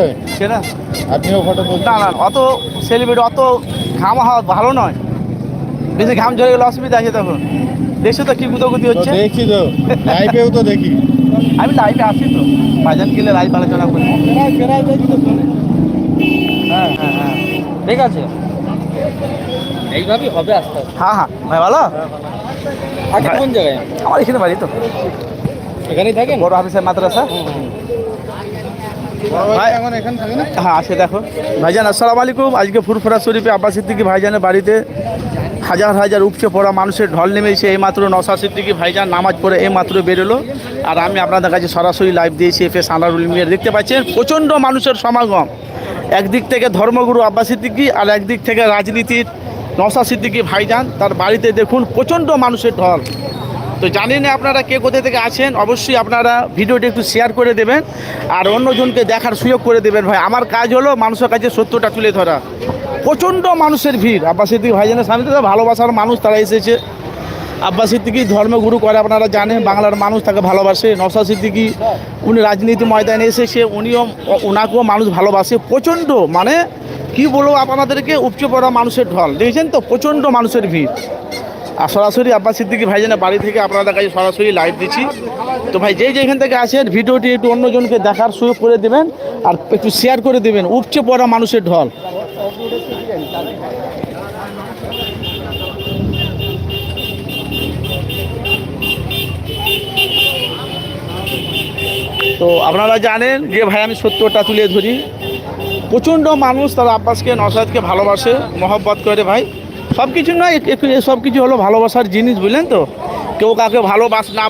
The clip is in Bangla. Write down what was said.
হয়। সেটা? আপনিও ফটো না না অত সেলিব্রিটি অত ঘাম হওয়া ভালো নয়। বেশি ঘাম ঝরে গেলে অসুবিধা আছে তখন। দেখছ তো কি গুতগুতি হচ্ছে? দেখছি তো লাইভেও তো দেখি। আমি লাইভে আসি তো। বাজান গেলে লাইভ আলোচনা করি। হ্যাঁ হ্যাঁ হ্যাঁ ঠিক আছে। এইভাবেই হবে আস্তে আস্তে। হ্যাঁ হ্যাঁ। ভাই ভালো? আগে কোন জায়গায়? আমার এখানে বাড়ি তো। এখানেই থাকেন? বড় হাফিসের মাদ্রাসা ভাই এখন এখানে থাকে না হ্যাঁ আছে দেখো। ভাইজান আসসালামু আলাইকুম। আজকে ফুরফুরা শরীফে আব্বাস সিদ্দিকি ভাইজানের বাড়িতে হাজার হাজার উপচে পড়া মানুষের ঢল নেমেছে। এইমাত্র নসা সিদ্দিকি ভাইজান নামাজ পড়ে এইমাত্র বেরোলো। আর আমি আপনাদের কাছে সরাসরি লাইভ দিয়েছি এফ এস আনারুল মিয়ার দেখতে পাচ্ছেন প্রচণ্ড মানুষের সমাগম। একদিক থেকে ধর্মগুরু আব্বাস সিদ্দিকি আর একদিক থেকে রাজনীতির নসা সিদ্দিকি ভাইজান। তার বাড়িতে দেখুন প্রচণ্ড মানুষের ঢল। তো জানি না আপনারা কে কোথা থেকে আছেন, অবশ্যই আপনারা ভিডিওটি একটু শেয়ার করে দেবেন আর অন্যজনকে দেখার সুযোগ করে দেবেন ভাই। আমার কাজ হলো মানুষের কাছে সত্যটা তুলে ধরা। প্রচণ্ড মানুষের ভিড়। আব্বাস সিদ্দিক ভাইজানের সামনে তো ভালোবাসার মানুষ, তারা এসেছে। আব্বাস সিদ্দিকি ধর্মগুরু করে, আপনারা জানেন, বাংলার মানুষ তাকে ভালোবাসে। নসা সিদ্দিকি, উনি রাজনীতি ময়দানে এসেছে, উনিও ওনাকেও মানুষ ভালোবাসে। প্রচণ্ড মানে কি বলব আপনাদেরকে, উপচে পড়া মানুষের ঢল। দেখেছেন তো? প্রচণ্ড মানুষের ভিড়। আর সরাসরি আব্বাস সিদ্দিকি ভাইজানের বাড়ি থেকে আপনাদের কাছে সরাসরি লাইভ দিচ্ছি। তো ভাই, যেই যেখান থেকে আসেন, ভিডিওটি একটু অন্যজনকে দেখার সুযোগ করে দেবেন আর একটু শেয়ার করে দেবেন, উপচে পড়া মানুষের ঢল। তো আপনারা জানেন যে ভাই, আমি সত্যটা তুলে ধরি। প্রচণ্ড মানুষ তারা আব্বাসকে, নসাদকে ভালোবাসে, মহব্বত করে ভাই। সব কিছু নয় সব কিছু হলো ভালোবাসার জিনিস বুঝলেন তো? কেউ কাউকে ভালোবাস না